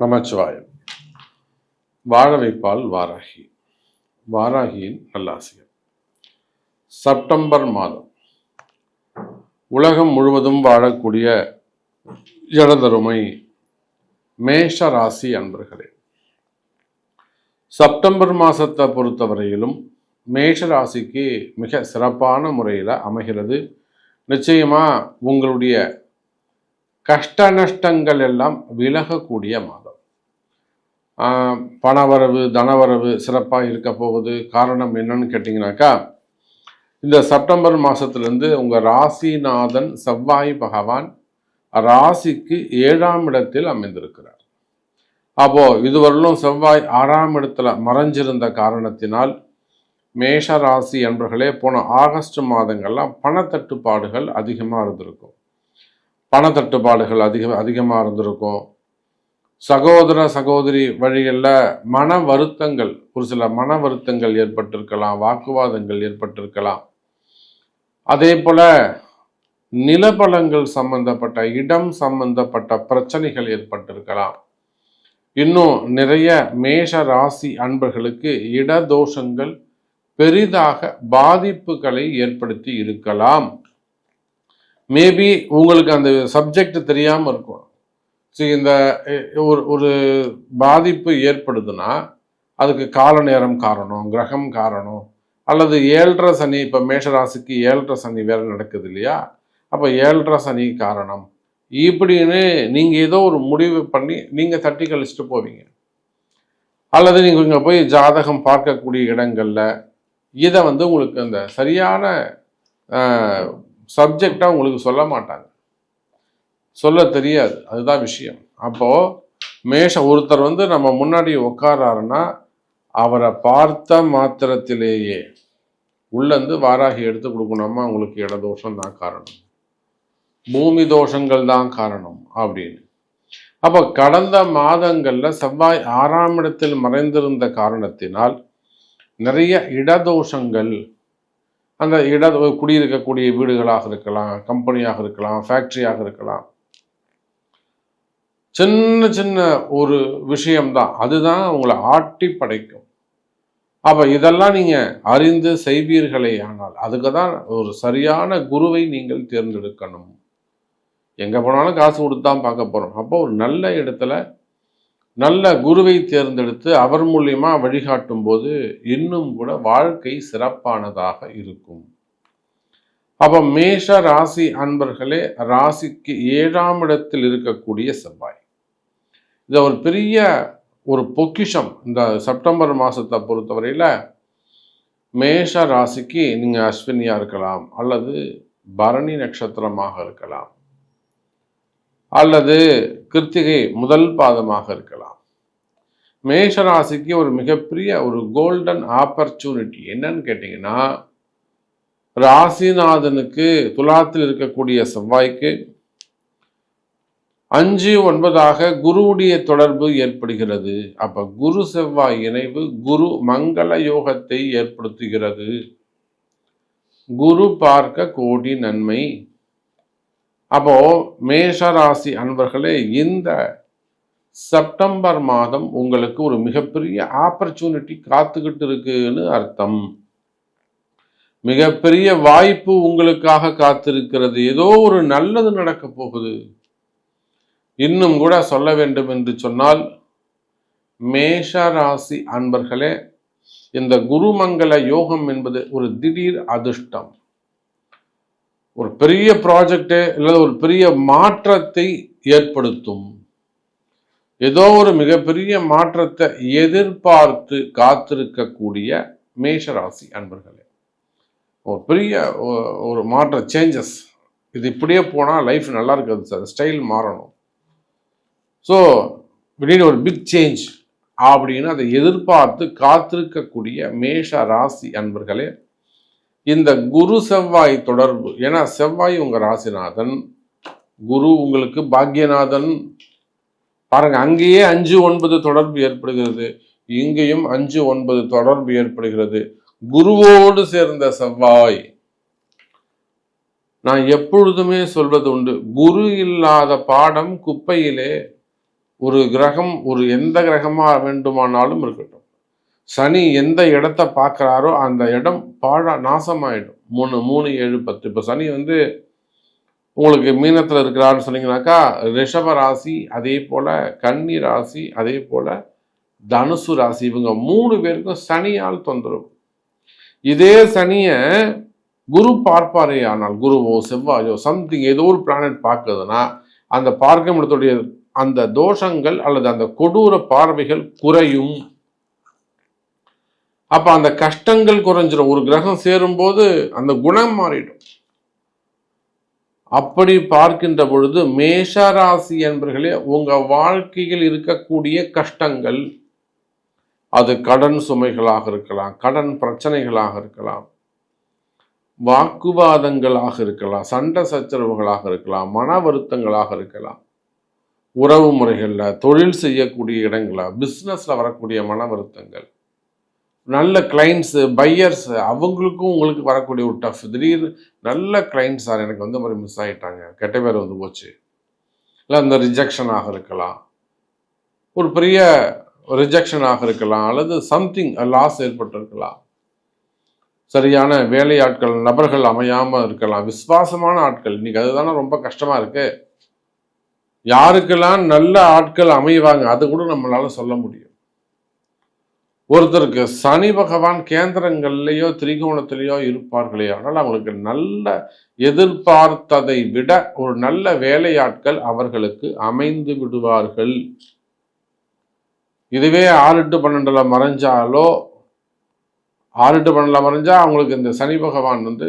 நமச்சிவாயம். வாழ வைப்பால் வாராகி. வாராகியின் நல்லாசியம் செப்டம்பர் மாதம். உலகம் முழுவதும் வாழக்கூடிய இடதருமை மேஷ ராசி அன்பர்களே. செப்டம்பர் மாதத்தை பொறுத்தவரையிலும் மேஷ ராசிக்கு மிக சிறப்பான முறையில் அமைகிறது. நிச்சயமாக உங்களுடைய கஷ்ட நஷ்டங்கள் எல்லாம் விலகக்கூடிய மாதம். பணவரவு தனவரவு சிறப்பாக இருக்க போகுது. காரணம் என்னன்னு கேட்டிங்கனாக்கா இந்த செப்டம்பர் மாதத்துலேருந்து உங்கள் ராசிநாதன் செவ்வாய் பகவான் ராசிக்கு ஏழாம் இடத்தில் அமைந்திருக்கிறார். அப்போது இதுவரையிலும் செவ்வாய் ஆறாம் இடத்துல மறைஞ்சிருந்த காரணத்தினால் மேஷ ராசி என்பர்களே போன ஆகஸ்ட் மாதங்கள்லாம் பணத்தட்டுப்பாடுகள் அதிகமாக இருந்திருக்கும். பணத்தட்டுப்பாடுகள் அதிக அதிகமாக இருந்திருக்கும். சகோதர சகோதரி வழிகளில் மன வருத்தங்கள் ஒரு சில மன வருத்தங்கள் ஏற்பட்டிருக்கலாம் வாக்குவாதங்கள் ஏற்பட்டிருக்கலாம். அதே போல நிலபலங்கள் சம்பந்தப்பட்ட இடம் சம்பந்தப்பட்ட பிரச்சனைகள் ஏற்பட்டிருக்கலாம். இன்னும் நிறைய மேஷ ராசி அன்பர்களுக்கு இடதோஷங்கள் பெரிதாக பாதிப்புகளை ஏற்படுத்தி இருக்கலாம். மேபி உங்களுக்கு அந்த சப்ஜெக்ட் தெரியாமல் இருக்கும். சரி இந்த ஒரு ஒரு பாதிப்பு ஏற்படுதுன்னா அதுக்கு கால நேரம் காரணம் கிரகம் காரணம் அல்லது ஏழரை சனி இப்போ மேஷராசிக்கு ஏழரை சனி வேறு நடக்குது இல்லையா? அப்போ ஏழரை சனி காரணம். இப்படின்னு நீங்கள் ஏதோ ஒரு முடிவு பண்ணி நீங்கள் தட்டி கழிச்சிட்டு போவீங்க. அல்லது நீங்கள் இங்கே போய் ஜாதகம் பார்க்கக்கூடிய இடங்களில் இதை வந்து உங்களுக்கு அந்த சரியான சப்ஜெக்டாக உங்களுக்கு சொல்ல மாட்டாங்க. சொல்ல தெரியாது. அதுதான் விஷயம். அப்போது மேஷ ஒருத்தர் வந்து நம்ம முன்னாடி உட்காராருன்னா அவரை பார்த்த மாத்திரத்திலேயே உள்ளேருந்து வாராகி எடுத்து கொடுக்கணுமா உங்களுக்கு இடதோஷம் தான் காரணம். பூமி தோஷங்கள் தான் காரணம் அப்படின்னு. அப்போ கடந்த மாதங்களில் செவ்வாய் ஆறாம் இடத்தில் மறைந்திருந்த காரணத்தினால் நிறைய இடதோஷங்கள் அந்த இட குடியிருக்கக்கூடிய வீடுகளாக இருக்கலாம் கம்பெனியாக இருக்கலாம் ஃபேக்ட்ரியாக இருக்கலாம் சின்ன சின்ன ஒரு விஷயம்தான். அதுதான் உங்களை ஆட்டி படைக்கும். அப்போ இதெல்லாம் நீங்கள் அறிந்து செய்வீர்களே ஆனால் அதுக்கு தான் ஒரு சரியான குருவை நீங்கள் தேர்ந்தெடுக்கணும். எங்கே போனாலும் காசு கொடுத்து தான் பார்க்க போகிறோம் அப்போ ஒரு நல்ல இடத்துல நல்ல குருவை தேர்ந்தெடுத்து அவர் மூலயமா வழிகாட்டும் போது இன்னும் கூட வாழ்க்கை சிறப்பானதாக இருக்கும். அப்போ மேஷ ராசி அன்பர்களே ராசிக்கு ஏழாம் இடத்தில் இருக்கக்கூடிய செவ்வாய். இது ஒரு பெரிய ஒரு பொக்கிஷம். இந்த செப்டம்பர் மாதத்தை பொறுத்தவரையில் மேஷ ராசிக்கு நீங்கள் அஸ்வினியாக இருக்கலாம் அல்லது பரணி நட்சத்திரமாக இருக்கலாம் அல்லது கிருத்திகை முதல் பாதமாக இருக்கலாம். மேஷ ராசிக்கு ஒரு மிகப்பெரிய ஒரு கோல்டன் ஆப்பர்ச்சுனிட்டி என்னன்னு கேட்டிங்கன்னா ராசிநாதனுக்கு துலாத்தில் இருக்கக்கூடிய செவ்வாய்க்கு அஞ்சு ஒன்பதாக குருவுடைய தொடர்பு ஏற்படுகிறது. அப்ப குரு செவ்வாய் இணைவு குரு மங்கள யோகத்தை ஏற்படுத்துகிறது. குரு பார்க்க கோடி நன்மை. அப்போ மேஷராசி அன்பர்களே இந்த செப்டம்பர் மாதம் உங்களுக்கு ஒரு மிகப்பெரிய ஆப்பர்ச்சுனிட்டி காத்துக்கிட்டு இருக்குன்னு அர்த்தம். மிகப்பெரிய வாய்ப்பு உங்களுக்காக காத்திருக்கிறது. ஏதோ ஒரு நல்லது நடக்க போகுது. இன்னும் கூட சொல்ல வேண்டும் என்று சொன்னால் மேஷ ராசி அன்பர்களே இந்த குருமங்கல யோகம் என்பது ஒரு திடீர் அதிர்ஷ்டம். ஒரு பெரிய ப்ராஜெக்டு அல்லது ஒரு பெரிய மாற்றத்தை ஏற்படுத்தும். ஏதோ ஒரு மிகப்பெரிய மாற்றத்தை எதிர்பார்த்து காத்திருக்கக்கூடிய மேஷராசி அன்பர்களே ஒரு பெரிய ஒரு மாற்ற சேஞ்சஸ் இது இப்படியே போனால் லைஃப் நல்லா இருக்காது சார். ஸ்டைல் மாறணும். ஸோ திடீர்னு ஒரு பிக் சேஞ்ச் அப்படின்னு அதை எதிர்பார்த்து காத்திருக்கக்கூடிய மேஷ ராசி அன்பர்களே இந்த குரு செவ்வாய் தொடர்பு ஏன்னா செவ்வாய் உங்கள் ராசிநாதன் குரு உங்களுக்கு பாக்யநாதன். பாருங்க அங்கேயே அஞ்சு ஒன்பது தொடர்பு ஏற்படுகிறது இங்கேயும் அஞ்சு ஒன்பது தொடர்பு ஏற்படுகிறது. குருவோடு சேர்ந்த செவ்வாய் நான் எப்பொழுதுமே சொல்வது உண்டு குரு இல்லாத பாடம் குப்பையிலே ஒரு கிரகம் ஒரு எந்த கிரகமாக வேண்டுமானாலும் இருக்கட்டும். சனி எந்த இடத்த பார்க்குறாரோ அந்த இடம் பாழா நாசமாயிடும். மூணு மூணு ஏழு பத்து. இப்போ சனி வந்து உங்களுக்கு மீனத்தில் இருக்கிறாருன்னு சொன்னீங்கன்னாக்கா ரிஷப ராசி அதே போல் கன்னி ராசி அதே போல் தனுசு ராசி. இவங்க மூணு பேருக்கும் சனியால் தொந்தரவு. இதே சனியை குரு பார்ப்பாரே ஆனால் குருவோ செவ்வாயோ சம்திங் ஏதோ ஒரு பிளானட் பார்க்குதுன்னா அந்த பார்க்கும் இடத்துடைய அந்த தோஷங்கள் அல்லது அந்த கொடூர பார்வைகள் குறையும். அப்ப அந்த கஷ்டங்கள் குறைஞ்சிரும். ஒரு கிரகம் சேரும்போது அந்த குணம் மாறிடும். அப்படி பார்க்கின்ற பொழுது மேஷராசி என்பர்களே உங்க வாழ்க்கையில் இருக்கக்கூடிய கஷ்டங்கள் அது கடன் சுமைகளாக இருக்கலாம் கடன் பிரச்சனைகளாக இருக்கலாம் வாக்குவாதங்களாக இருக்கலாம் சண்டை சச்சரவுகளாக இருக்கலாம் மன வருத்தங்களாக இருக்கலாம். உறவு முறைகளில் தொழில் செய்யக்கூடிய இடங்களில் பிஸ்னஸில் வரக்கூடிய மன வருத்தங்கள். நல்ல கிளைண்ட்ஸு பையர்ஸு அவங்களுக்கும் உங்களுக்கு வரக்கூடிய ஒரு டஃப் திடீர் நல்ல கிளைண்ட்ஸ் சார் எனக்கு வந்து மாதிரி மிஸ் ஆகிட்டாங்க கெட்ட பேர் வந்து போச்சு. இல்லை அந்த ரிஜெக்ஷனாக இருக்கலாம். ஒரு பெரிய ரிஜெக்ஷனாக இருக்கலாம். அல்லது சம்திங் லாஸ் ஏற்பட்டிருக்கலாம். சரியான வேலையாட்கள் நபர்கள் அமையாமல் இருக்கலாம். விசுவாசமான ஆட்கள். இன்றைக்கி அதுதானே ரொம்ப கஷ்டமாக இருக்குது யாருக்கெல்லாம் நல்ல ஆட்கள் அமைவாங்க அது கூட நம்மளால சொல்ல முடியும். ஒருத்தருக்கு சனி பகவான் கேந்திரங்கள்லேயோ திரிகோணத்திலேயோ இருப்பார்களே ஆனால் அவங்களுக்கு நல்ல எதிர்பார்த்ததை விட ஒரு நல்ல வேலையாட்கள் அவர்களுக்கு அமைந்து விடுவார்கள். இதுவே ஆறு டு பன்னெண்டுல மறைஞ்சாலோ ஆறு டு பன்னெண்டுல மறைஞ்சா அவங்களுக்கு இந்த சனி பகவான் வந்து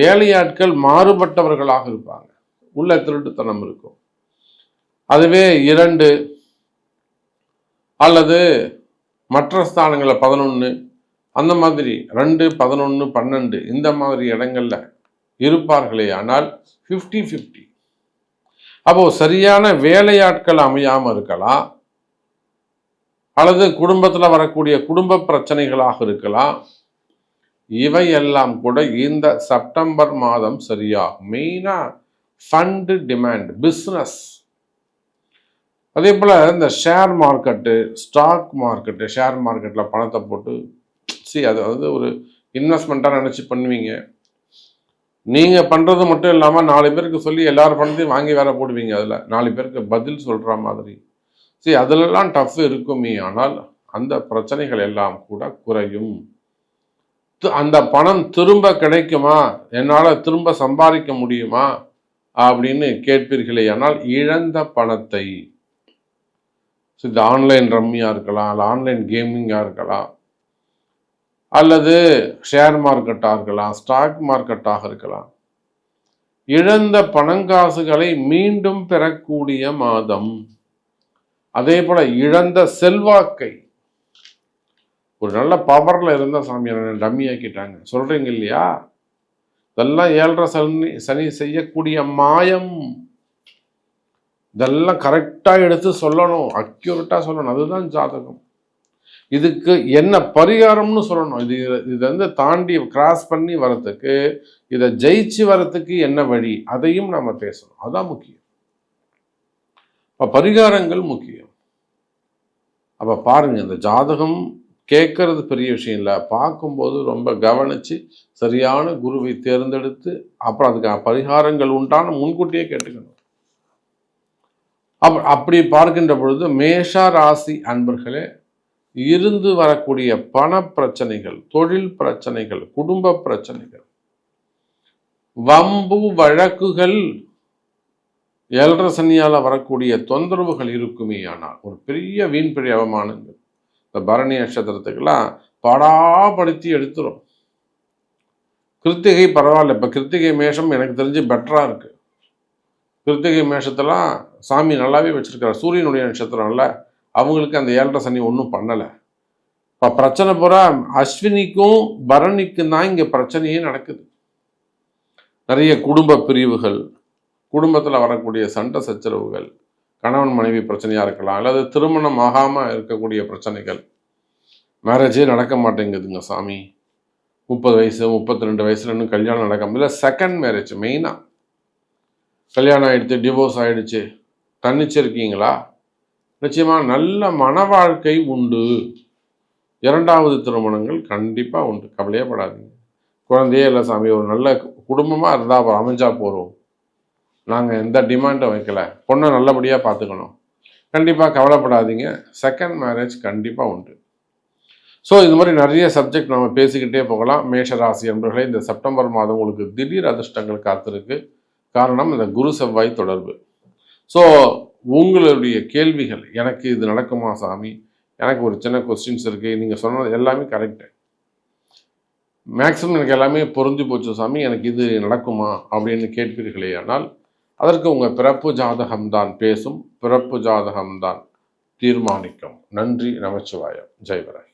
வேலையாட்கள் மாறுபட்டவர்களாக இருப்பாங்க. உள்ள திருட்டுத்தனம் இருக்கும். அதுவே இரண்டு அல்லது மற்ற ஸ்தானங்களில் பதினொன்று அந்த மாதிரி ரெண்டு பதினொன்று பன்னெண்டு இந்த மாதிரி இடங்களில் இருப்பார்களே ஆனால் ஃபிஃப்டி ஃபிஃப்டி அப்போ சரியான வேலையாட்கள் அமையாமல் இருக்கலாம் அல்லது குடும்பத்தில் வரக்கூடிய குடும்ப பிரச்சனைகளாக இருக்கலாம் இவையெல்லாம் கூட இந்த செப்டம்பர் மாதம் சரியாகும். மெயினாக ஃபண்டு டிமாண்ட் பிஸ்னஸ் அதே போல் இந்த share market stock market share மார்க்கெட்டில் பணத்தை போட்டு சி அது வந்து ஒரு இன்வெஸ்ட்மெண்ட்டாக நினச்சி பண்ணுவீங்க. நீங்கள் பண்ணுறது மட்டும் இல்லாமல் நாலு பேருக்கு சொல்லி எல்லார் பணத்தையும் வாங்கி வேற போடுவீங்க அதில். நாலு பேருக்கு பதில் சொல்கிற மாதிரி. சரி அதிலெல்லாம் டஃப் இருக்குமே ஆனால் அந்த பிரச்சனைகள் எல்லாம் கூட குறையும். அந்த பணம் திரும்ப கிடைக்குமா? என்னால் திரும்ப சம்பாதிக்க முடியுமா? அப்படின்னு கேட்பீர்களே ஆனால் இழந்த பணத்தை இந்த ஆன்லைன் ரம்மியாக இருக்கலாம் இல்லை ஆன்லைன் கேமிங்காக இருக்கலாம். அல்லது ஷேர் மார்க்கெட்டாக இருக்கலாம் ஸ்டாக் மார்க்கெட்டாக இருக்கலாம். இழந்த பணங்காசுகளை மீண்டும் பெறக்கூடிய மாதம். அதே போல் இழந்த செல்வாக்கை. ஒரு நல்ல பவரில் இருந்த சாமி டம்மி ஆக்கிட்டாங்க. சொல்கிறீங்க இல்லையா? இதெல்லாம் ஏழரை சனி சனி செய்யக்கூடிய மாயம். இதெல்லாம் கரெக்டாக எடுத்து சொல்லணும். அக்யூரட்டாக சொல்லணும். அதுதான் ஜாதகம். இதுக்கு என்ன பரிகாரம்னு சொல்லணும். இது இதை வந்து தாண்டி கிராஸ் பண்ணி வரத்துக்கு இதை ஜெயிச்சு வரத்துக்கு என்ன வழி? அதையும் நம்ம பேசணும். அதான் முக்கியம். இப்போ பரிகாரங்கள் முக்கியம். அப்போ பாருங்க இந்த ஜாதகம் கேட்கறது பெரிய விஷயம் இல்லை. பார்க்கும்போது ரொம்ப கவனித்து சரியான குருவை தேர்ந்தெடுத்து அப்புறம் அதுக்கான பரிகாரங்கள் உண்டான முன்கூட்டியே கேட்டுக்கணும். அப் அப்படி பார்க்கின்ற பொழுது மேஷா ராசி அன்பர்களே இருந்து வரக்கூடிய பண பிரச்சனைகள் தொழில் பிரச்சனைகள் குடும்ப பிரச்சனைகள் வம்பு வழக்குகள் ஏழரை சனியால் வரக்கூடிய தொந்தரவுகள் இருக்குமே ஆனால் ஒரு பெரிய வீண்பிழை அவமானங்கள் இந்த பரணி நட்சத்திரத்துக்கெல்லாம் படாப்படுத்தி எடுத்துரும். கிருத்திகை பரவாயில்ல. இப்போ கிருத்திகை மேஷம் எனக்கு தெரிஞ்சு பெட்டராக இருக்கு. கிருத்திகை மேஷத்தெல்லாம் சாமி நல்லாவே வச்சுருக்காரு. சூரியனுடைய நட்சத்திரம்ல அவங்களுக்கு அந்த ஏழரை சனி ஒன்றும் பண்ணலை. இப்போ பிரச்சனை பூரா அஸ்வினிக்கும் பரணிக்கும் தான் இங்கே பிரச்சனையே நடக்குது. நிறைய குடும்ப பிரிவுகள் குடும்பத்தில் வரக்கூடிய சண்டை சச்சரவுகள் கணவன் மனைவி பிரச்சனையாக இருக்கலாம் அல்லது திருமணம் ஆகாமல் இருக்கக்கூடிய பிரச்சனைகள். மேரேஜே நடக்க மாட்டேங்குதுங்க சாமி. முப்பது வயசு முப்பத்தி ரெண்டு வயசுல இன்னும் கல்யாணம் நடக்காமல் இல்லை செகண்ட் மேரேஜ் மெயினாக கல்யாணம் ஆகிடுச்சு டிவோர்ஸ் ஆகிடுச்சு தன்னிச்சிருக்கீங்களா நிச்சயமாக நல்ல மன வாழ்க்கை உண்டு. இரண்டாவது திருமணங்கள் கண்டிப்பாக உண்டு. கவலையே படாதீங்க குழந்தையே இல்லை சாமி ஒரு நல்ல குடும்பமாக இருந்தால் அமைஞ்சால் போகிறோம் நாங்கள் எந்த டிமாண்டும் வைக்கல. பொண்ணை நல்லபடியாக பார்த்துக்கணும் கண்டிப்பாக கவலைப்படாதீங்க. செகண்ட் மேரேஜ் கண்டிப்பாக உண்டு. ஸோ இது மாதிரி நிறைய சப்ஜெக்ட் நம்ம பேசிக்கிட்டே போகலாம். மேஷராசி என்பர்களே இந்த செப்டம்பர் மாதம் உங்களுக்கு திடீர் அதிர்ஷ்டங்கள் காத்திருக்கு. காரணம் இந்த குரு செவ்வாய் தொடர்பு. ஸோ உங்களுடைய கேள்விகள் எனக்கு இது நடக்குமா சாமி? எனக்கு ஒரு சின்ன கொஸ்டின்ஸ் இருக்குது நீங்கள் சொன்னது எல்லாமே கரெக்டு மேக்ஸிமம் எனக்கு எல்லாமே பொருந்தி போச்சு சாமி. எனக்கு இது நடக்குமா அப்படின்னு கேட்பீர்களே ஆனால் அதற்கு உங்கள் பிறப்பு ஜாதகம்தான் பேசும். பிறப்பு ஜாதகம்தான் தீர்மானிக்கும். நன்றி நமச்சிவாயம். ஜெய்வராய்.